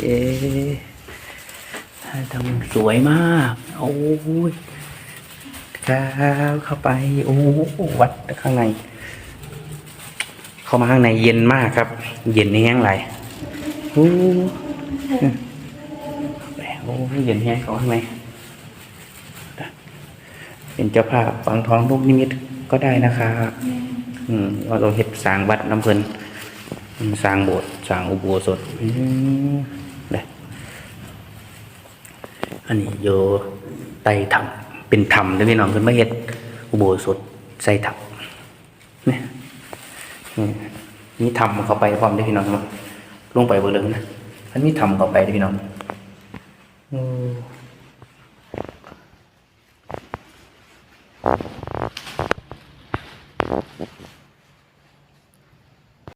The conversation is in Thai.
เย้ทำสวยมาก โอ้ยครับเข้าไป โอ้วัดข้างใน เข้ามาข้างในเย็นมากครับ เย็นแห้งไหลโอ้โอ้เย็นแห้งเขาข้างในเป็นเจ้าภาพฝังท้องลูกนิมิตก็ได้นะครับอืมว่าเราเห็ดสางวัดน้ำเพลินสางโบสถ์สางอุโบสถอืม อันนี้โยไต่ถ้ำเป็นถ้ำเด้อพี่น้องเพิ่นมาเฮ็ดอุโบสถใส่ถ้ำเนี่นี่ถ้ำเข้าไปพร้อมเด้อพี่น้องลงไปบ่เลิงนะอันนี้ถ้ำเข้าไปเด้อพี่น้องอ้อ